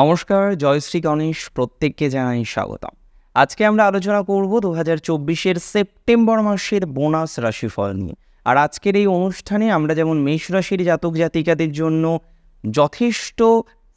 নমস্কার, জয়শ্রী গণেশ, প্রত্যেককে জানাই স্বাগতম। আজকে আমরা আলোচনা করব দু হাজার চব্বিশের সেপ্টেম্বর মাসের বোনাস রাশিফল নিয়ে। আর আজকের এই অনুষ্ঠানে আমরা যেমন মেষ রাশির জাতক জাতিকাদের জন্য যথেষ্ট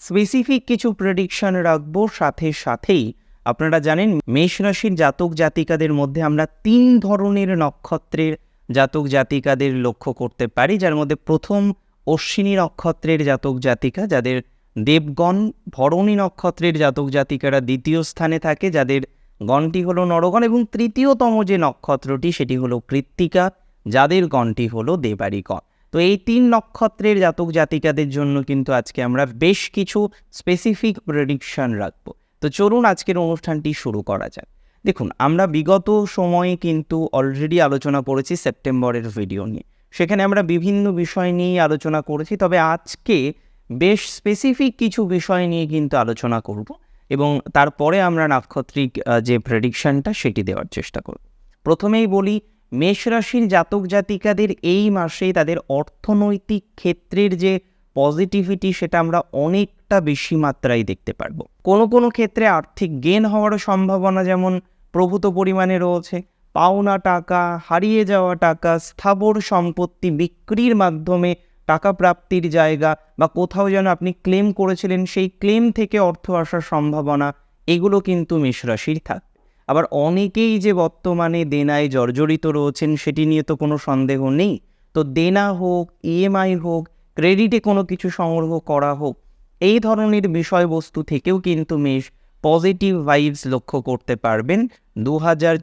স্পেসিফিক কিছু প্রেডিকশন রাখব, সাথে সাথেই আপনারা জানেন মেষ রাশির জাতক জাতিকাদের মধ্যে আমরা তিন ধরনের নক্ষত্রের জাতক জাতিকাদের লক্ষ্য করতে পারি। যার মধ্যে প্রথম অশ্বিনী নক্ষত্রের জাতক জাতিকা, যাদের দেবগণ ভরণী নক্ষত্রের জাতক জাতিকারা দ্বিতীয় স্থানে থাকে, যাদের গণটি হলো নরগণ এবং তৃতীয়তম যে নক্ষত্রটি সেটি হলো কৃত্তিকা, যাদের গণটি হলো দেবারিগণ। তো এই তিন নক্ষত্রের জাতক জাতিকাদের জন্য কিন্তু আজকে আমরা বেশ কিছু স্পেসিফিক প্রেডিকশন রাখব। তো চলুন আজকের অনুষ্ঠানটি শুরু করা যাক। দেখুন, আমরা বিগত সময়ে কিন্তু অলরেডি আলোচনা করেছি সেপ্টেম্বরের ভিডিও নিয়ে। সেখানে আমরা বিভিন্ন বিষয় নিয়ে আলোচনা করেছি, তবে আজকে বেশ স্পেসিফিক কিছু বিষয় নিয়ে কিন্তু আলোচনা করব এবং তারপরে আমরা নাক্ষত্রিক যে প্রেডিকশনটা সেটি দেওয়ার চেষ্টা করব। প্রথমেই বলি, মেষ রাশির জাতক জাতিকাদের এই মাসে তাদের অর্থনৈতিক ক্ষেত্রের যে পজিটিভিটি সেটা আমরা অনেকটা বেশি মাত্রায় দেখতে পারব। কোনো কোনো ক্ষেত্রে আর্থিক গেন হওয়ারও সম্ভাবনা যেমন প্রভূত পরিমাণে রয়েছে, পাওনা টাকা, হারিয়ে যাওয়া টাকা, স্থাবর সম্পত্তি বিক্রির মাধ্যমে টাকা প্রাপ্তির জায়গা বা কোথাও যেন আপনি ক্লেম করেছিলেন, সেই ক্লেম থেকে অর্থ আসার সম্ভাবনা, এগুলো কিন্তু মেষ রাশির থাকবে আবার অনেকেই যে বর্তমানে দেনায় জর্জরিত রয়েছেন, সেটি নিয়ে তো কোনো সন্দেহ নেই। তো দেনা হোক ইএমআই হোক ক্রেডিটে কোনো কিছু সংগ্রহ করা হোক, এই ধরনের বিষয়বস্তু থেকেও কিন্তু মেষ পজিটিভ ভাইবস লক্ষ্য করতে পারবেন দু হাজার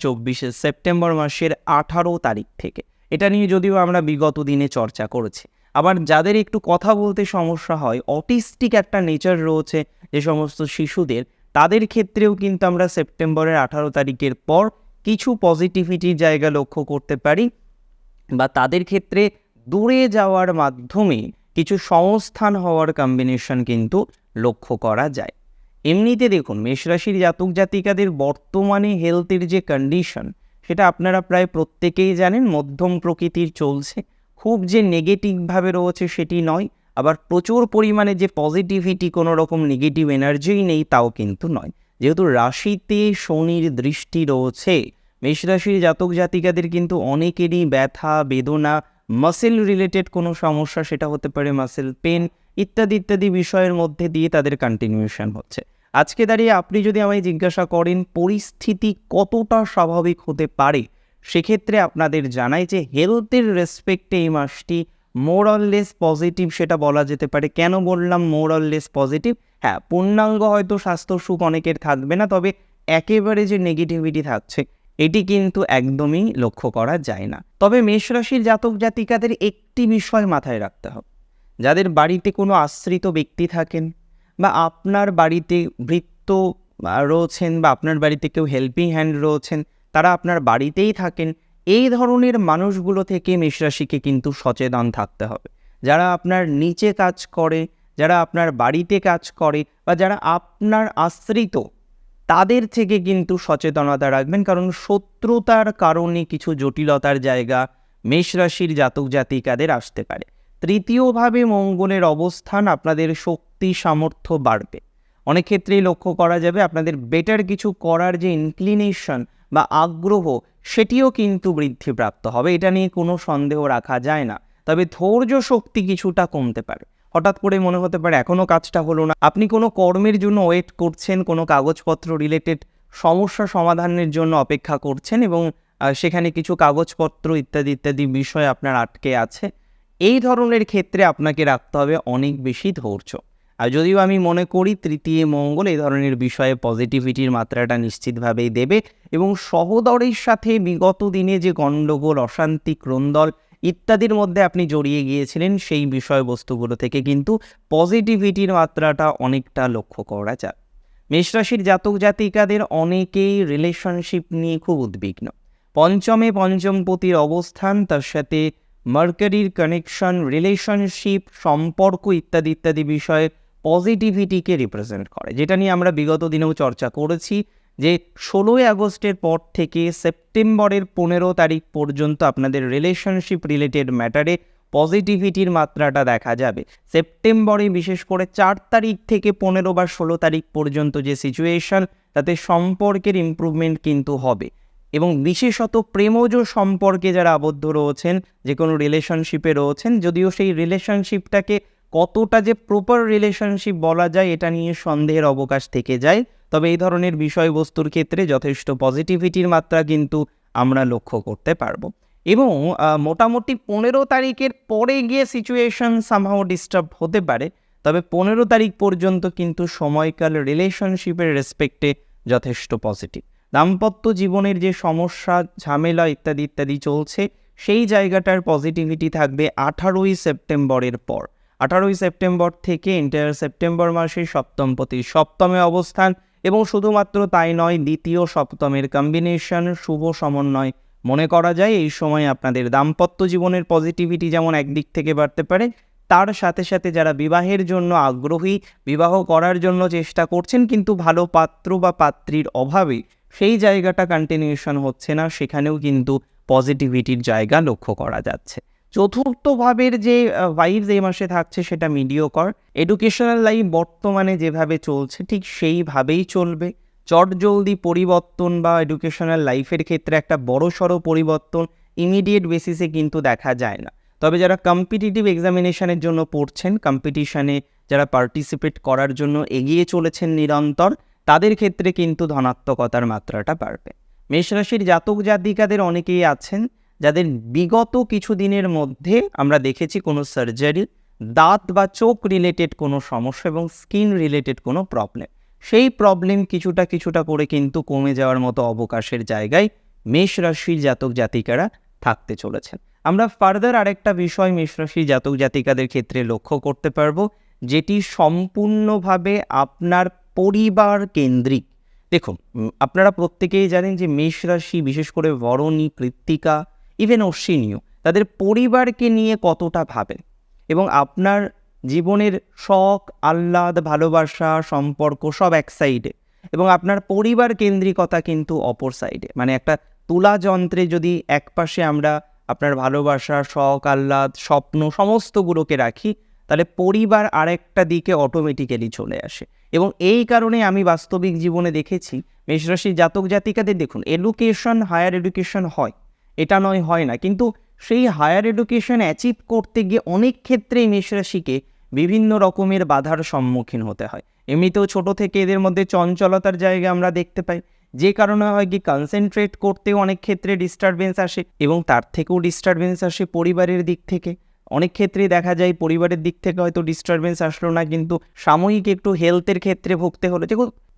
সেপ্টেম্বর মাসের আঠারো তারিখ থেকে। এটা নিয়ে যদিও আমরা বিগত দিনে চর্চা করেছি। আবার যাদের একটু কথা বলতে সমস্যা হয়, অটিস্টিক একটা নেচার রয়েছে যে সমস্ত শিশুদের, তাদের ক্ষেত্রেও কিন্তু আমরা সেপ্টেম্বরের আঠারো তারিখের পর কিছু পজিটিভিটির জায়গা লক্ষ্য করতে পারি বা তাদের ক্ষেত্রে দূরে যাওয়ার মাধ্যমে কিছু সংস্থান হওয়ার কম্বিনেশন কিন্তু লক্ষ্য করা যায়। এমনিতে দেখুন মেষরাশির জাতক জাতিকাদের বর্তমানে হেলথের যে কন্ডিশন সেটা আপনারা প্রায় প্রত্যেকেই জানেন, মধ্যম প্রকৃতির চলছে। খুব যে নেগেটিভভাবে রয়েছে সেটি নয়, আবার প্রচুর পরিমাণে যে পজিটিভিটি কোনো রকম নেগেটিভ এনার্জিই নেই তাও কিন্তু নয়। যেহেতু রাশিতে শনির দৃষ্টি রয়েছে মেষরাশির জাতক জাতিকাদের কিন্তু অনেকেরই ব্যথা, বেদনা মাসেল রিলেটেড কোনো সমস্যা, সেটা হতে পারে মাসেল পেন ইত্যাদি ইত্যাদি বিষয়ের মধ্যে দিয়ে তাদের কন্টিনিউশন হচ্ছে। আজকে দাঁড়িয়ে আপনি যদি আমায় জিজ্ঞাসা করেন, পরিস্থিতি কতটা স্বাভাবিক হতে পারে? সেক্ষেত্রে আপনাদের জানাই যে হেলথের রেসপেক্টে এই মাসটি মোরললেস পজিটিভ সেটা বলা যেতে পারে। কেন বললাম মোরললেস পজিটিভ হ্যাঁ পূর্ণাঙ্গ হয়তো স্বাস্থ্য সুখ অনেকের থাকবে না, তবে একেবারে যে নেগেটিভিটি থাকছে, এটি কিন্তু একদমই লক্ষ্য করা যায় না। তবে মেষ রাশির জাতক জাতিকাদের একটি বিষয় মাথায় রাখতে হবে। যাদের বাড়িতে কোনো আশ্রিত ব্যক্তি থাকেন বা আপনার বাড়িতে বৃত্ত রয়েছেন বা আপনার বাড়িতে কেউ হেল্পিং হ্যান্ড রয়েছেন তারা আপনার বাড়িতেই থাকেন। এই ধরনের মানুষগুলো থেকে মেষ রাশিকে কিন্তু সচেতন থাকতে হবে। যারা আপনার নিচে কাজ করে, যারা আপনার বাড়িতে কাজ করে বা যারা আপনার আশ্রিত, তাদের থেকে কিন্তু সচেতনতা রাখবেন। কারণ শত্রুতার কারণে কিছু জটিলতার জায়গা মেষ রাশির জাতক জাতিকাদের আসতে পারে। তৃতীয়ভাবে মঙ্গলের অবস্থান আপনাদের শক্তি সামর্থ্য বাড়বে। অনেক ক্ষেত্রেই লক্ষ্য করা যাবে আপনাদের বেটার কিছু করার যে ইনক্লিনেশন বা আগ্রহ, সেটিও কিন্তু বৃদ্ধিপ্রাপ্ত হবে। এটা নিয়ে কোনো সন্দেহ রাখা যায় না। তবে ধৈর্য শক্তি কিছুটা কমতে পারে। হঠাৎ করে মনে হতে পারে এখনও কাজটা হলো না। আপনি কোনো কর্মের জন্য ওয়েট করছেন, কোনো কাগজপত্র রিলেটেড সমস্যা সমাধানের জন্য অপেক্ষা করছেন এবং সেখানে কিছু কাগজপত্র ইত্যাদি ইত্যাদি বিষয় আপনার আটকে আছে, এই ধরনের ক্ষেত্রে আপনাকে রাখতে হবে অনেক বেশি ধৈর্য। আর যদিও আমি মনে করি তৃতীয় মঙ্গল এই ধরনের বিষয়ে পজিটিভিটির মাত্রাটা নিশ্চিতভাবেই দেবে এবং সহদরের সাথে বিগত দিনে যে গণ্ডগোল, অশান্তি ক্রন্দল ইত্যাদির মধ্যে আপনি জড়িয়ে গিয়েছিলেন, সেই বিষয়বস্তুগুলো থেকে কিন্তু পজিটিভিটির মাত্রাটা অনেকটা লক্ষ্য করা যায়। মেষরাশির জাতক জাতিকাদের অনেকেই রিলেশনশিপ নিয়ে খুব উদ্বিগ্ন। পঞ্চমে পঞ্চমপতির অবস্থান, তার সাথে মার্কারির কানেকশন রিলেশনশিপ সম্পর্ক ইত্যাদি ইত্যাদি বিষয়ে পজিটিভিটিকে রিপ্রেজেন্ট করে, যেটা নিয়ে আমরা বিগত দিনেও চর্চা করেছি যে ষোলোই আগস্টের পর থেকে সেপ্টেম্বরের পনেরো তারিখ পর্যন্ত আপনাদের রিলেশনশিপ রিলেটেড ম্যাটারে পজিটিভিটির মাত্রাটা দেখা যাবে। সেপ্টেম্বরে বিশেষ করে চার তারিখ থেকে পনেরো বা ষোলো তারিখ পর্যন্ত যে সিচুয়েশন তাতে সম্পর্কের ইমপ্রুভমেন্ট কিন্তু হবে। এবং বিশেষত প্রেমজ সম্পর্কে যারা আবদ্ধ রয়েছেন, যে কোনো রিলেশনশিপে রয়েছেন, যদিও সেই রিলেশনশিপটাকে কতটা যে প্রপার রিলেশনশিপ বলা যায়, এটা নিয়ে সন্দেহের অবকাশ থেকে যায়। তবে এই ধরনের বিষয়বস্তুর ক্ষেত্রে যথেষ্ট পজিটিভিটির মাত্রা কিন্তু আমরা লক্ষ্য করতে পারব। এবং মোটামুটি পনেরো তারিখের পরে গিয়ে সিচুয়েশন সামহাও ডিস্টার্ব হতে পারে। তবে পনেরো তারিখ পর্যন্ত কিন্তু সময়কাল রিলেশনশিপের রেসপেক্টে যথেষ্ট পজিটিভ দাম্পত্য জীবনের যে সমস্যা, ঝামেলা ইত্যাদি ইত্যাদি চলছে, সেই জায়গাটার পজিটিভিটি থাকবে আঠারোই সেপ্টেম্বরের পর। আঠারোই সেপ্টেম্বর থেকে এন্টায়ার সেপ্টেম্বর মাসে সপ্তমপতি, সপ্তমে অবস্থান এবং শুধুমাত্র তাই নয়, দ্বিতীয় সপ্তমের কম্বিনেশন শুভ সমন্বয়। মনে করা যায় এই সময় আপনাদের দাম্পত্য জীবনের পজিটিভিটি যেমন একদিক থেকে বাড়তে পারে, তার সাথে সাথে যারা বিবাহের জন্য আগ্রহী, বিবাহ করার জন্য চেষ্টা করছেন কিন্তু ভালো পাত্র বা পাত্রীর অভাবে সেই জায়গাটা কন্টিনিউশন হচ্ছে না, সেখানেও কিন্তু পজিটিভিটির জায়গা লক্ষ্য করা যাচ্ছে। চতুর্থ ভাবের যে ভাইবস এই মাসে থাকছে সেটা মিডিওকর এডুকেশনাল লাইফ বর্তমানে যেভাবে চলছে, ঠিক সেইভাবেই চলবে। চটজলদি পরিবর্তন বা এডুকেশনাল লাইফের ক্ষেত্রে একটা বড় সড়ো পরিবর্তন ইমিডিয়েট বেসিসে কিন্তু দেখা যায় না। তবে যারা কম্পিটিটিভ এক্সামিনেশনের জন্য পড়ছেন কম্পিটিশনে যারা পার্টিসিপেট করার জন্য এগিয়ে চলেছেন নিরন্তর, তাদের ক্ষেত্রে কিন্তু ধনাত্মকতার মাত্রাটা বাড়বে। মেষরাশির জাতক জাতিকাদের অনেকেই আছেন যাদের বিগত কিছু দিনের মধ্যে আমরা দেখেছি কোনো সার্জারি দাঁত বা চোখ রিলেটেড কোনো সমস্যা এবং স্কিন রিলেটেড কোনো প্রবলেম সেই প্রবলেম কিছুটা কিছুটা করে কিন্তু কমে যাওয়ার মতো অবকাশের জায়গায় মেষ রাশির জাতক জাতিকারা থাকতে চলেছেন। আমরা ফার্দার আরেকটা বিষয় মেষ রাশির জাতক জাতিকাদের ক্ষেত্রে লক্ষ্য করতে পারব, যেটি সম্পূর্ণভাবে আপনার পরিবার কেন্দ্রিক। দেখুন আপনারা প্রত্যেকেই জানেন যে মেষ রাশি বিশেষ করে বরণী, কৃত্তিকা ইভেন অশ্বিনীয় তাদের পরিবারকে নিয়ে কতটা ভাবেন? এবং আপনার জীবনের শখ, আহ্লাদ, ভালোবাসা, সম্পর্ক সব এক সাইডে এবং আপনার পরিবার কেন্দ্রিকতা কিন্তু অপর সাইডে মানে একটা তুলা যন্ত্রে যদি এক পাশে আমরা আপনার ভালোবাসা, শখ, আহ্লাদ, স্বপ্ন সমস্তগুলোকে রাখি, তাহলে পরিবার আরেকটা দিকে অটোমেটিক্যালি চলে আসে। এবং এই কারণে আমি বাস্তবিক জীবনে দেখেছি মেষরাশির জাতক জাতিকাদের দেখুন এডুকেশন হায়ার এডুকেশন হয়। এটা নয়, হয় না। কিন্তু সেই হায়ার এডুকেশন অ্যাচিভ করতে গিয়ে অনেক ক্ষেত্রেই মেষরাশিকে বিভিন্ন রকমের বাধার সম্মুখীন হতে হয়। এমনিতেও ছোট থেকে এদের মধ্যে চঞ্চলতার জায়গা আমরা দেখতে পাই। যে কারণে হয় কি কনসেন্ট্রেট করতেও অনেক ক্ষেত্রে ডিস্টারবেন্স আসে এবং তার থেকেও ডিস্টারবেন্স আসে পরিবারের দিক থেকে। অনেক ক্ষেত্রেই দেখা যায় পরিবারের দিক থেকে হয়তো ডিস্টারবেন্স আসলো না, কিন্তু সাময়িক একটু হেলথের ক্ষেত্রে ভুগতে হলো।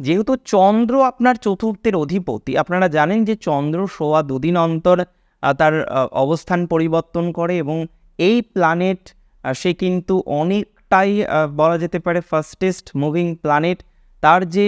যেহেতু চন্দ্র আপনার চতুর্থের অধিপতি, আপনারা জানেন যে চন্দ্র সোয়া দুদিন অন্তর তার অবস্থান পরিবর্তন করে এবং এই প্ল্যানেট সে কিন্তু অনেকটাই বলা যেতে পারে ফার্স্টেস্ট মুভিং প্ল্যানেট তার যে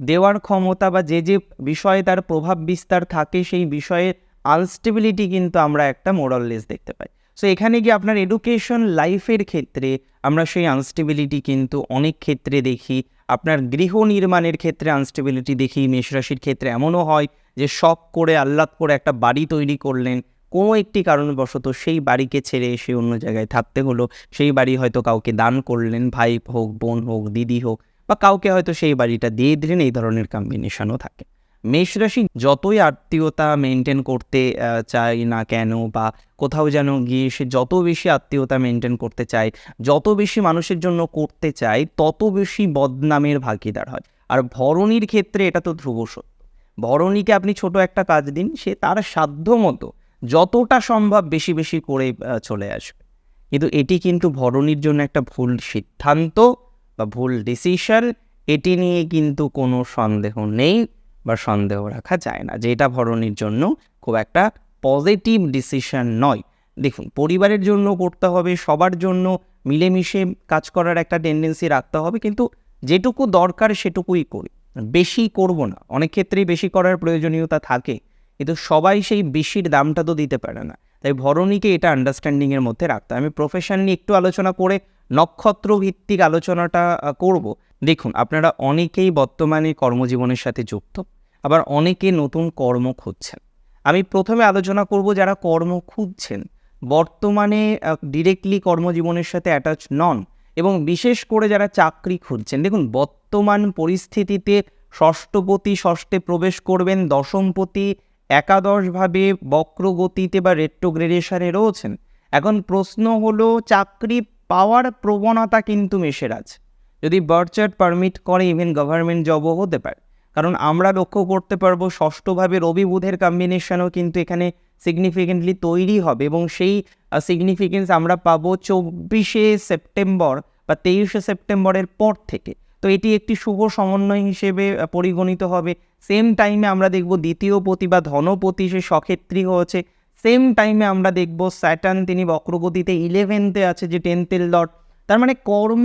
দেওয়ার ক্ষমতা বা যে যে বিষয়ে তার প্রভাব বিস্তার থাকে, সেই বিষয়ে আনস্টেবিলিটি কিন্তু আমরা একটা মোরাললেস দেখতে পাই। সো এখানে গিয়ে আপনার এডুকেশন লাইফের ক্ষেত্রে আমরা সেই আনস্টেবিলিটি কিন্তু অনেক ক্ষেত্রে দেখি। আপনার গৃহ নির্মাণের ক্ষেত্রে আনস্টেবিলিটি দেখি, মেষরাশির ক্ষেত্রে এমনও হয় যে শখ করে, আহ্লাদ করে একটা বাড়ি তৈরি করলেন, কোনো একটি কারণবশত সেই বাড়িকে ছেড়ে এসে অন্য জায়গায় থাকতে হলো। সেই বাড়ি হয়তো কাউকে দান করলেন, ভাই হোক, বোন হোক, দিদি হোক, বা কাউকে হয়তো সেই বাড়িটা দিয়ে দিলেন, এই ধরনের কম্বিনেশনও থাকে। মেষ রাশি যতই আত্মীয়তা মেনটেন করতে চায় না কেন বা কোথাও যেন গিয়ে সে যত বেশি আত্মীয়তা মেনটেন করতে চায়, যত বেশি মানুষের জন্য করতে চায়, তত বেশি বদনামের ভাগিদার হয়। আর ভরণীর ক্ষেত্রে এটা তো ধ্রুব সত্য। ভরণীকে আপনি ছোট একটা কাজ দিন, সে তার সাধ্য মতো যতটা সম্ভব বেশি বেশি করে চলে আসবে। কিন্তু এটি কিন্তু ভরণীর জন্য একটা ভুল সিদ্ধান্ত বা ভুল ডিসিশন এটি নিয়ে কিন্তু কোনো সন্দেহ নেই। বা সন্দেহ রাখা যায় না। যে এটা ভরণীর জন্য খুব একটা পজিটিভ ডিসিশন নয়। দেখুন, পরিবারের জন্য করতে হবে, সবার জন্য মিলেমিশে কাজ করার একটা টেন্ডেন্সি রাখতে হবে, কিন্তু যেটুকু দরকার সেটুকুই করি। বেশি করব না। অনেক ক্ষেত্রেই বেশি করার প্রয়োজনীয়তা থাকে, কিন্তু সবাই সেই বেশির দামটা তো দিতে পারে না। তাই ভরণীকে এটা আন্ডারস্ট্যান্ডিংয়ের মধ্যে রাখতে। আমি প্রফেশন নিয়ে একটু আলোচনা করে নক্ষত্র ভিত্তিক আলোচনাটা করব। দেখুন, আপনারা অনেকেই বর্তমানে কর্মজীবনের সাথে যুক্ত। আবার অনেকে নতুন কর্ম খুঁজছেন। আমি প্রথমে আলোচনা করব যারা কর্ম খুঁজছেন, বর্তমানে ডিরেক্টলি কর্মজীবনের সাথে অ্যাটাচ নন এবং বিশেষ করে যারা চাকরি খুঁজছেন। দেখুন, বর্তমান পরিস্থিতিতে ষষ্ঠপতি ষষ্ঠে প্রবেশ করবেন, দশমপতি একাদশভাবে বক্রগতিতে বা রেট্রোগ্রেডেশনে রয়েছেন। এখন প্রশ্ন হলো, চাকরি পাওয়ার প্রবণতা কিন্তু মেশের আছে। যদি বার্চার্ট পারমিট করে ইভেন গভর্নমেন্ট জবও হতে পারে। কারণ আমরা লক্ষ্য করতে পারব ষষ্ঠভাবে রবি বুধের কম্বিনেশনও কিন্তু এখানে সিগনিফিকেন্টলি তৈরি হবে এবং সেই সিগনিফিকেন্স আমরা পাবো চব্বিশে সেপ্টেম্বর বা তেইশে সেপ্টেম্বরের পর থেকে। তো এটি একটি শুভ সমন্বয় হিসেবে পরিগণিত হবে। সেম টাইমে আমরা দেখব দ্বিতীয় পতি বা ধনপতি সে সক্ষেত্রী হয়েছে। সেম টাইমে আমরা দেখব স্যাটার্ন তিনি বক্রগতিতে ইলেভেন্থে আছে, যে টেন্থের লট তার মানে কর্ম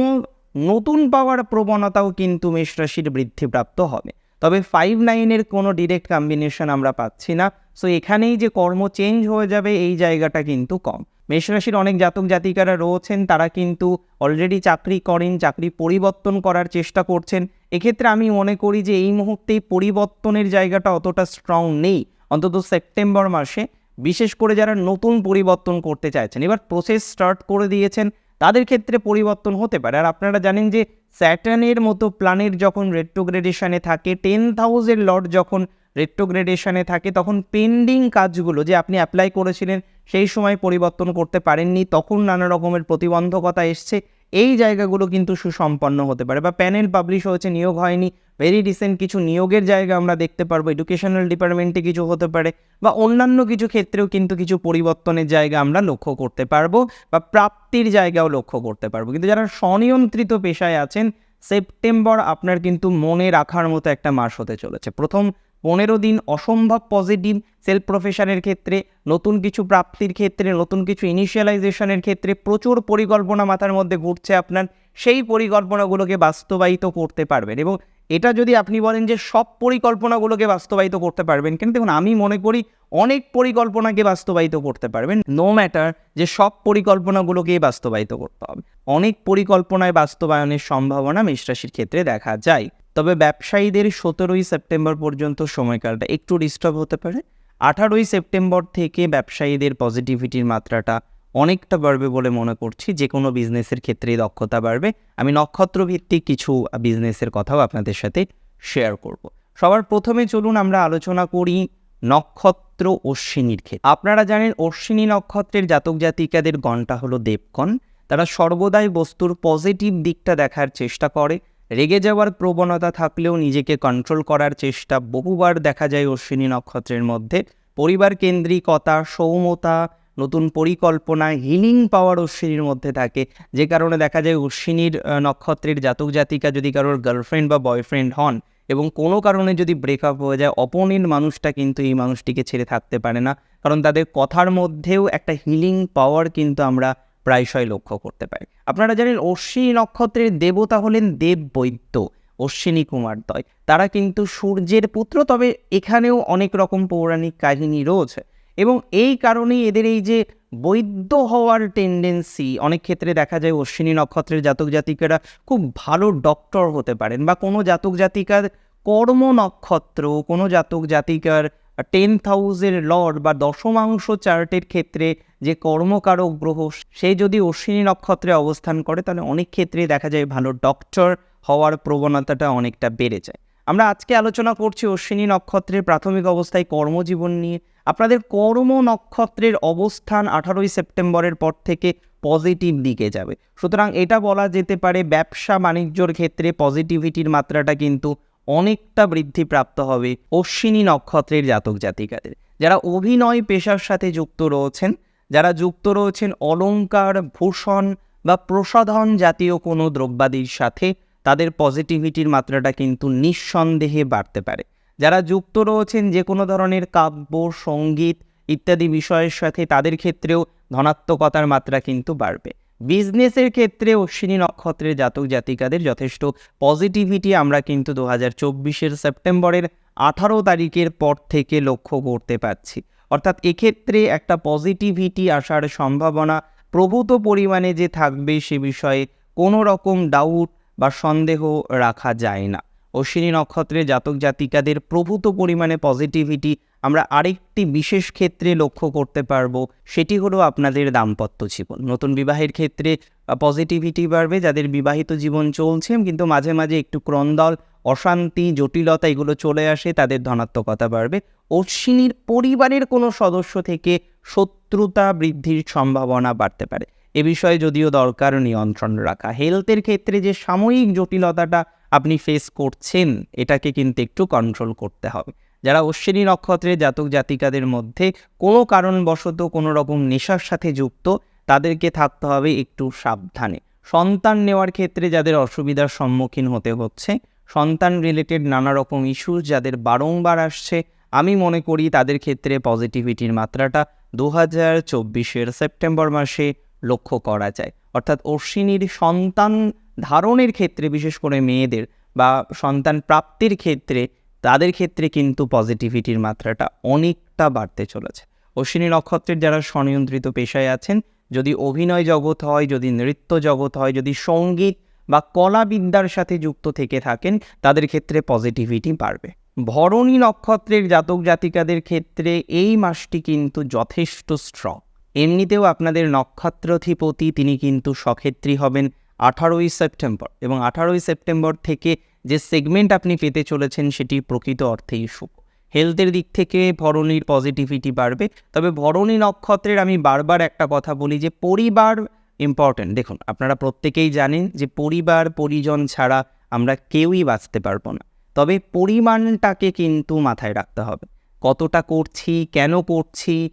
নতুন পাওয়ার প্রবণতাও কিন্তু মেষ রাশির বৃদ্ধিপ্রাপ্ত হবে। তবে ফাইভ নাইনের কোনো ডিরেক্ট কম্বিনেশন আমরা পাচ্ছি না। সো এখানেই যে কর্ম চেঞ্জ হয়ে যাবে, এই জায়গাটা কিন্তু কম। মেষ রাশির অনেক জাতক জাতিকারা রয়েছেন, তারা কিন্তু অলরেডি চাকরি করেন, চাকরি পরিবর্তন করার চেষ্টা করছেন। এক্ষেত্রে আমি মনে করি যে, এই মুহূর্তে পরিবর্তনের জায়গাটা অতটা স্ট্রং নেই। অন্তত সেপ্টেম্বর মাসে। বিশেষ করে যারা নতুন পরিবর্তন করতে চাইছেন। এবার প্রসেস স্টার্ট করে দিয়েছেন। তাদের ক্ষেত্রে পরিবর্তন হতে পারে। আর আপনারা জানেন যে স্যাটার্নের মতো প্ল্যানেট যখন রেট্রোগ্রেডেশনে থাকে টেন থাউজেন্ড লট যখন রেট্রোগ্রেডেশনে থাকে, তখন পেন্ডিং কাজগুলো যে আপনি অ্যাপ্লাই করেছিলেন, সেই সময় পরিবর্তন করতে পারেননি, তখন নানা রকমের প্রতিবন্ধকতা এসছে। এই জায়গাগুলো কিন্তু সুসম্পন্ন হতে পারে বা প্যানেল পাবলিশ হয়েছে, নিয়োগ হয়নি ভেরি রিসেন্ট কিছু নিয়োগের জায়গা আমরা দেখতে পারব এডুকেশনাল ডিপার্টমেন্টে কিছু হতে পারে বা অন্যান্য কিছু ক্ষেত্রেও কিন্তু কিছু পরিবর্তনের জায়গা আমরা লক্ষ্য করতে পারব বা প্রাপ্তির জায়গাও লক্ষ্য করতে পারব। কিন্তু যারা স্বনিয়ন্ত্রিত পেশায় আছেন সেপ্টেম্বর আপনার কিন্তু মনে রাখার মতো একটা মাস হতে চলেছে। প্রথম পনেরো দিন অসম্ভব পজিটিভ সেলফ প্রফেশনের ক্ষেত্রে, নতুন কিছু প্রাপ্তির ক্ষেত্রে, নতুন কিছু ইনিশিয়ালাইজেশনের ক্ষেত্রে প্রচুর পরিকল্পনা মাথার মধ্যে ঘুরছে আপনার। সেই পরিকল্পনাগুলোকে বাস্তবায়িত করতে পারবেন এবং এটা যদি আপনি বলেন যে সব পরিকল্পনাগুলোকে বাস্তবায়িত করতে পারবেন, কিন্তু দেখুন আমি মনে করি অনেক পরিকল্পনাকে বাস্তবায়িত করতে পারবেন নো ম্যাটার যে সব পরিকল্পনাগুলোকে বাস্তবায়িত করতে হবে। অনেক পরিকল্পনায় বাস্তবায়নের সম্ভাবনা মেষ রাশির ক্ষেত্রে দেখা যায়। তবে ব্যবসায়ীদের সতেরোই সেপ্টেম্বর পর্যন্ত সময়কালটা একটু ডিস্টার্ব হতে পারে। আঠারোই সেপ্টেম্বর থেকে ব্যবসায়ীদের পজিটিভিটির মাত্রাটা অনেকটা বাড়বে বলে মনে করছি। যে কোনো বিজনেসের ক্ষেত্রেই দক্ষতা বাড়বে। আমি নক্ষত্র ভিত্তিক কিছু বিজনেসের কথাও আপনাদের সাথে শেয়ার করব। সবার প্রথমে চলুন আমরা আলোচনা করি নক্ষত্র অশ্বিনীর ক্ষেত্রে। আপনারা জানেন অশ্বিনী নক্ষত্রের জাতক জাতিকাদের গণটা হলো দেবগণ। তারা সর্বদাই বস্তুর পজিটিভ দিকটা দেখার চেষ্টা করে। রেগে যাওয়ার প্রবণতা থাকলেও নিজেকে কন্ট্রোল করার চেষ্টা বহুবার দেখা যায় অশ্বিনী নক্ষত্রের মধ্যে। পরিবার কেন্দ্রিকতা সৌমতা নতুন পরিকল্পনা হিলিং পাওয়ার অশ্বিনীর মধ্যে থাকে। যে কারণে দেখা যায় অশ্বিনীর নক্ষত্রের জাতক জাতিকা যদি কারোর গার্লফ্রেন্ড বা বয়ফ্রেন্ড হন এবং কোনো কারণে যদি ব্রেকআপ হয়ে যায় অপোনেন্ট মানুষটা কিন্তু এই মানুষটিকে ছেড়ে থাকতে পারে না। কারণ তাদের কথার মধ্যেও একটা হিলিং পাওয়ার কিন্তু আমরা প্রায়শই লক্ষ্য করতে পারি। আপনারা জানেন অশ্বিনী নক্ষত্রের দেবতা হলেন দেব বৈদ্য, অশ্বিনী কুমার দয়। তারা কিন্তু সূর্যের পুত্র, তবে এখানেও অনেক রকম পৌরাণিক কাহিনী রয়েছে। এবং এই কারণেই এদের এই যে বৈদ্য হওয়ার টেন্ডেন্সি অনেক ক্ষেত্রে দেখা যায় অশ্বিনী নক্ষত্রের জাতক জাতিকারা খুব ভালো ডক্টর হতে পারেন বা কোনো জাতক জাতিকার কর্ম নক্ষত্র, কোনো জাতক জাতিকার টেন্থ হাউসের লর্ড বা দশমাংশ চার্টের ক্ষেত্রে যে কর্মকারক গ্রহ, সে যদি অশ্বিনী নক্ষত্রে অবস্থান করে, তাহলে অনেক ক্ষেত্রে দেখা যায় ভালো ডক্টর হওয়ার প্রবণতাটা অনেকটা বেড়ে যায়। আমরা আজকে আলোচনা করছি অশ্বিনী নক্ষত্রের প্রাথমিক অবস্থায় কর্মজীবন নিয়ে। আপনাদের কর্ম নক্ষত্রের অবস্থান আঠারোই সেপ্টেম্বরের পর থেকে পজিটিভ দিকে যাবে। সুতরাং এটা বলা যেতে পারে ব্যবসা বাণিজ্যর ক্ষেত্রে পজিটিভিটির মাত্রাটা কিন্তু অনেকটা বৃদ্ধিপ্রাপ্ত হবে অশ্বিনী নক্ষত্রের জাতক জাতিকাদের। যারা অভিনয় পেশার সাথে যুক্ত রয়েছেন, যারা যুক্ত রয়েছেন অলংকার, ভূষণ বা প্রসাধন জাতীয় কোনো দ্রব্যাদির সাথে, তাদের পজিটিভিটির মাত্রাটা কিন্তু নিঃসন্দেহে বাড়তে পারে। যারা যুক্ত রয়েছেন যে কোনো ধরনের কাব্য, সংগীত ইত্যাদি বিষয়ের সাথে, তাদের ক্ষেত্রেও ধনাত্মকতার মাত্রা কিন্তু বাড়বে। বিজনেসের ক্ষেত্রে অশ্বিনী নক্ষত্রের জাতক জাতিকাদের যথেষ্ট পজিটিভিটি আমরা কিন্তু দু হাজার চব্বিশের সেপ্টেম্বরের আঠারো তারিখের পর থেকে লক্ষ্য করতে পারছি অর্থাৎ এক্ষেত্রে একটা পজিটিভিটি আসার সম্ভাবনা প্রভূত পরিমাণে যে থাকবে সে বিষয়ে কোনো রকম ডাউট বা সন্দেহ রাখা যায় না। অশ্বিনী নক্ষত্রের জাতক জাতিকাদের প্রভূত পরিমাণে পজিটিভিটি আমরা আরেকটি বিশেষ ক্ষেত্রে লক্ষ্য করতে পারব, সেটি হলো আপনাদের দাম্পত্য জীবন। নতুন বিবাহের ক্ষেত্রে পজিটিভিটি বাড়বে, যাদের বিবাহিত জীবন চলছে, কিন্তু মাঝে মাঝে একটু ক্রন্দল অশান্তি, জটিলতা এগুলো চলে আসে, তাদের ধনাত্মকতা বাড়বে। অশ্বিনীর পরিবারের কোনো সদস্য থেকে শত্রুতা বৃদ্ধির সম্ভাবনা বাড়তে পারে। এ বিষয়ে যদিও দরকার নিয়ন্ত্রণ রাখা। হেলথের ক্ষেত্রে যে সাময়িক জটিলতাটা আপনি ফেস করছেন, এটাকে কিন্তু একটু কন্ট্রোল করতে হবে। যারা অশ্বিনী নক্ষত্রের জাতক জাতিকাদের মধ্যে কোনো কারণবশত কোনো রকম নেশার সাথে যুক্ত, তাদেরকে থাকতে হবে একটু সাবধানে। সন্তান নেওয়ার ক্ষেত্রে যাদের অসুবিধার সম্মুখীন হতে হচ্ছে, সন্তান রিলেটেড নানা রকম ইস্যুস যাদের বারংবার আসছে, আমি মনে করি তাদের ক্ষেত্রে পজিটিভিটির মাত্রাটা দু হাজার চব্বিশের সেপ্টেম্বর মাসে লক্ষ্য করা যায়। অর্থাৎ অশ্বিনীর সন্তান ধারণের ক্ষেত্রে, বিশেষ করে মেয়েদের বা সন্তান প্রাপ্তির ক্ষেত্রে তাদের ক্ষেত্রে কিন্তু পজিটিভিটির মাত্রাটা অনেকটা বাড়তে চলেছে। অশ্বিনী নক্ষত্রের যারা স্বনিয়ন্ত্রিত পেশায় আছেন, যদি অভিনয় জগৎ হয়, যদি নৃত্য জগৎ হয়, যদি সংগীত বা কলাবিদ্যার সাথে যুক্ত থেকে থাকেন, তাদের ক্ষেত্রে পজিটিভিটি বাড়বে। ভরণী নক্ষত্রের জাতক জাতিকাদের ক্ষেত্রে এই মাসটি কিন্তু যথেষ্ট স্ট্রং এমনিতেও আপনাদের নক্ষত্রধিপতি, তিনি কিন্তু সক্ষেত্রী হবেন আঠারোই সেপ্টেম্বর এবং আঠারোই সেপ্টেম্বর থেকে যে সেগমেন্ট আপনি পেতে চলেছেন সেটি প্রকৃত অর্থেই শুভ। হেলথের দিক থেকে ভরণীর পজিটিভিটি বাড়বে। তবে ভরণী নক্ষত্রের আমি বারবার একটা কথা বলি যে পরিবার ইম্পর্ট্যান্ট দেখুন, আপনারা প্রত্যেকেই জানেন যে পরিবার, পরিজন ছাড়া আমরা কেউই বাঁচতে পারব না। তবে পরিমাণটাকে কিন্তু মাথায় রাখতে হবে। কতটা করছি, কেন করছি,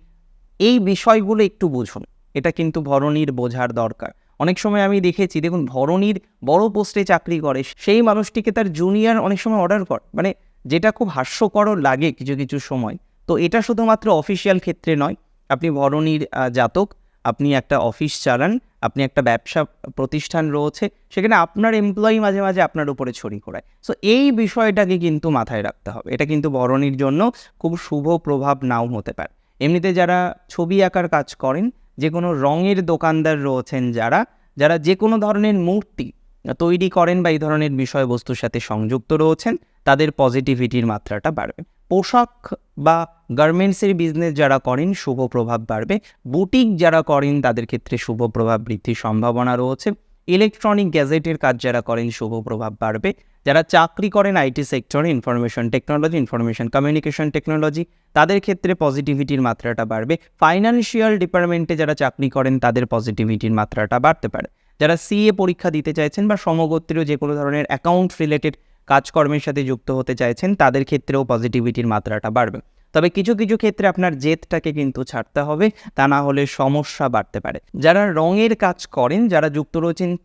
এই বিষয়গুলো একটু বুঝুন। এটা কিন্তু ভরণীর বোঝার দরকার। অনেক সময় আমি দেখেছি, দেখুন, ভরণীর বড় পোস্টে চাকরি করে, সেই মানুষটিকে তার জুনিয়র অনেক সময় অর্ডার করে। মানে যেটা খুব হাস্যকরও লাগে কিছু কিছু সময়। তো এটা শুধুমাত্র অফিসিয়াল ক্ষেত্রে নয়, আপনি ভরণীর জাতক, আপনি একটা অফিস চালান, আপনি একটা ব্যবসা প্রতিষ্ঠান রয়েছে, সেখানে আপনার এমপ্লয়ি মাঝে মাঝে আপনার উপরে ছড়ি ঘোরায় সো এই বিষয়টাকে কিন্তু মাথায় রাখতে হবে। এটা কিন্তু ভরণীর জন্য খুব শুভ প্রভাব নাও হতে পারে। এমনিতে যারা ছবি আঁকার কাজ করেন যে কোনো রঙের দোকানদার রয়েছেন যারা যারা যে কোনো ধরনের মূর্তি তৈরি করেন বা এই ধরনের বিষয়বস্তুর সাথে সংযুক্ত রয়েছেন, তাদের পজিটিভিটির মাত্রাটা বাড়বে। পোশাক বা গার্মেন্টসের বিজনেস যারা করেন, শুভ প্রভাব বাড়বে। বুটিক যারা করেন, তাদের ক্ষেত্রে শুভ প্রভাব বৃদ্ধির সম্ভাবনা রয়েছে। ইলেকট্রনিক গ্যাজেটের কাজ যারা করেন, শুভ প্রভাব বাড়বে। যারা চাকরি করেন আইটি সেক্টরে information technology information communication technology তাদের ক্ষেত্রে পজিটিভিটির মাত্রাটা বাড়বে। ফাইন্যান্সিয়াল ডিপার্টমেন্টে যারা চাকরি করেন, তাদের পজিটিভিটির মাত্রাটা বাড়তে পারে। যারা সিএ পরীক্ষা দিতে চাইছেন বা সমগোত্রীয় যে কোনো ধরনের অ্যাকাউন্ট রিলেটেড কাজকর্মের সাথে যুক্ত হতে চাইছেন, তাদের ক্ষেত্রেও পজিটিভিটির মাত্রাটা বাড়বে। তবে কিছু কিছু ক্ষেত্রে আপনার জেদটাকে কিন্তু ছাড়তে হবে, তা না হলে সমস্যা বাড়তে পারে। যারা রঙের কাজ করেন, যারা যুক্ত রয়েছেন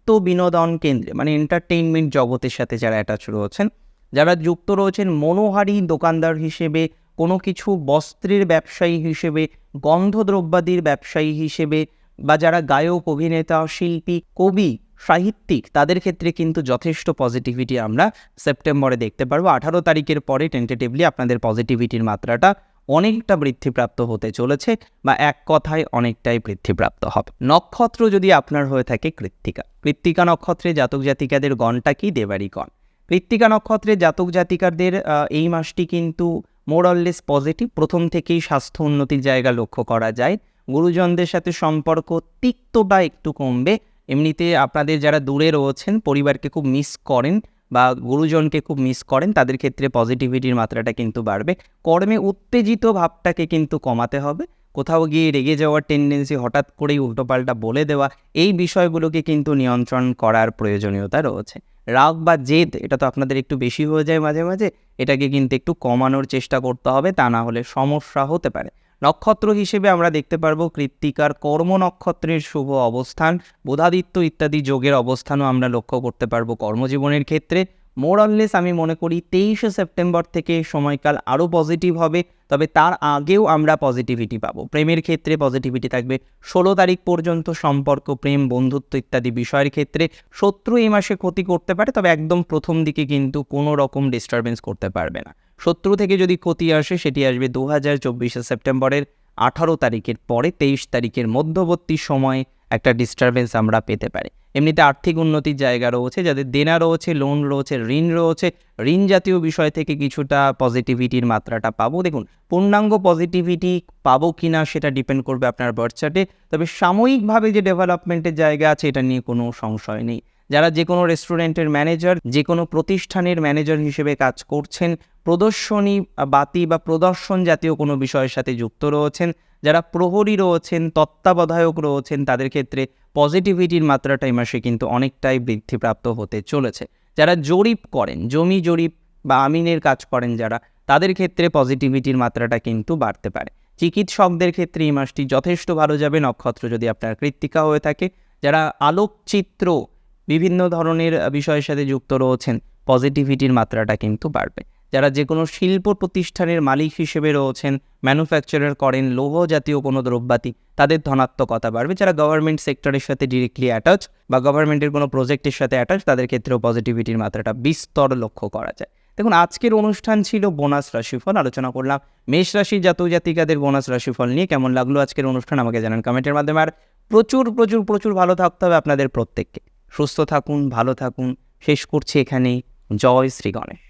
চিত্ত বিনোদন কেন্দ্রে মানে এন্টারটেইনমেন্ট জগতের সাথে যারা অ্যাটাচ রয়েছেন, যারা যুক্ত রয়েছেন মনোহারী দোকানদার হিসেবে, কোনো কিছু বস্ত্রের ব্যবসায়ী হিসেবে, গন্ধদ্রব্যাদির ব্যবসায়ী হিসেবে, বা যারা গায়ক, অভিনেতা, শিল্পী, কবি, সাহিত্যিক, তাদের ক্ষেত্রে কিন্তু যথেষ্ট পজিটিভিটি আমরা সেপ্টেম্বরে দেখতে পারব। আঠারো তারিখের পরে টেন্টেটিভলি আপনাদের পজিটিভিটির মাত্রাটা অনেকটা বৃদ্ধিপ্রাপ্ত হতে চলেছে বা এক কথায় অনেকটাই বৃদ্ধিপ্রাপ্ত হবে। নক্ষত্র যদি আপনার হয়ে থাকে কৃত্তিকা। কৃত্তিকা নক্ষত্রে জাতক জাতিকাদের গণটা কি দেবারই গণ? কৃত্তিকা নক্ষত্রে জাতক জাতিকাদের এই মাসটি কিন্তু মোরাললেস পজিটিভ প্রথম থেকেই স্বাস্থ্য উন্নতির জায়গা লক্ষ্য করা যায়। গুরুজনদের সাথে সম্পর্ক তিক্তটা একটু কমবে। এমনিতে আপনাদের যারা দূরে রয়েছেন, পরিবারকে খুব মিস করেন বা গুরুজনকে খুব মিস করেন, তাদের ক্ষেত্রে পজিটিভিটির মাত্রাটা কিন্তু বাড়বে। কর্মে উত্তেজিত ভাবটাকে কিন্তু কমাতে হবে। কোথাও গিয়ে রেগে যাওয়ার টেন্ডেন্সি হঠাৎ করেই উল্টোপাল্টা বলে দেওয়া, এই বিষয়গুলোকে কিন্তু নিয়ন্ত্রণ করার প্রয়োজনীয়তা রয়েছে। রাগ বা জেদ, এটা তো আপনাদের একটু বেশি হয়ে যায় মাঝে মাঝে, এটাকে কিন্তু একটু কমানোর চেষ্টা করতে হবে, তা না হলে সমস্যা হতে পারে। নক্ষত্র হিসেবে আমরা দেখতে পারব কৃত্তিকার কর্ম নক্ষত্রের শুভ অবস্থান, বোধাদিত্য ইত্যাদি যোগের অবস্থানও আমরা লক্ষ্য করতে পারব কর্মজীবনের ক্ষেত্রে। মোরললেস আমি মনে করি তেইশে সেপ্টেম্বর থেকে সময়কাল আরও পজিটিভ হবে, তবে তার আগেও আমরা পজিটিভিটি পাবো। প্রেমের ক্ষেত্রে পজিটিভিটি থাকবে। ষোলো তারিখ পর্যন্ত সম্পর্ক, প্রেম, বন্ধুত্ব ইত্যাদি বিষয়ের ক্ষেত্রে শত্রু এই মাসে ক্ষতি করতে পারে, তবে একদম প্রথম দিকে কিন্তু কোনো রকম ডিস্টারবেন্স করতে পারবে না। শত্রু থেকে যদি ক্ষতি আসে, সেটি আসবে দু হাজার চব্বিশে সেপ্টেম্বরের আঠারো তারিখের পরে, তেইশ তারিখের মধ্যবর্তী সময়ে একটা ডিস্টারবেন্স আমরা পেতে পারি। এমনিতে আর্থিক উন্নতির জায়গা রয়েছে, যাদের দেনা রয়েছে লোন রয়েছে, ঋণ রয়েছে, ঋণ জাতীয় বিষয় থেকে কিছুটা পজিটিভিটির মাত্রাটা পাবো। দেখুন, পূর্ণাঙ্গ পজিটিভিটি পাবো কি না সেটা ডিপেন্ড করবে আপনার বার্থ চার্টে তবে সাময়িকভাবে যে ডেভেলপমেন্টের জায়গা আছে, এটা নিয়ে কোনো সংশয় নেই। যারা যে কোনো রেস্টুরেন্টের ম্যানেজার যে কোনো প্রতিষ্ঠানের ম্যানেজার হিসেবে কাজ করছেন, প্রদর্শনী বাতি বা প্রদর্শন জাতীয় কোনো বিষয়ের সাথে যুক্ত রয়েছেন, যারা প্রহরী রয়েছেন, তত্ত্বাবধায়ক রয়েছেন, তাদের ক্ষেত্রে পজিটিভিটির মাত্রাটা এই মাসে কিন্তু অনেকটাই বৃদ্ধিপ্রাপ্ত হতে চলেছে। যারা জরিপ করেন, জমি জরিপ বা আমিনের কাজ করেন যারা, তাদের ক্ষেত্রে পজিটিভিটির মাত্রাটা কিন্তু বাড়তে পারে। চিকিৎসকদের ক্ষেত্রে এই মাসটি যথেষ্ট ভালো যাবে, নক্ষত্র যদি আপনার কৃত্তিকা হয়ে থাকে। যারা আলোকচিত্র বিভিন্ন ধরনের বিষয়ের সাথে যুক্ত রয়েছেন পজিটিভিটির মাত্রাটা কিন্তু বাড়বে। যারা যে কোনো শিল্প প্রতিষ্ঠানের মালিক হিসেবে রয়েছেন ম্যানুফ্যাকচারার করেন, লৌহ জাতীয় কোনো দ্রব্যাতি তাদের ধনাত্মকতা বাড়বে। যারা গভর্নমেন্ট সেক্টরের সাথে ডিরেক্টলি অ্যাটাচ বা গভর্নমেন্টের কোনো প্রজেক্টের সাথে অ্যাটাচ তাদের ক্ষেত্রেও পজিটিভিটির মাত্রাটা বিস্তর লক্ষ্য করা যায়। দেখুন, আজকের অনুষ্ঠান ছিল বোনাস রাশিফল, আলোচনা করলাম। মেষ রাশির জাতক জাতিকাদের বোনাস রাশিফল নিয়ে কেমন লাগল আজকের অনুষ্ঠান, আমাকে জানান কমেন্টের মাধ্যমে। আর প্রচুর প্রচুর প্রচুর ভালো থাকতে হবে আপনাদের প্রত্যেককে। সুস্থ থাকুন ভালো থাকুন। শেষ করছি এখানেই। জয় শ্রী গণেশ।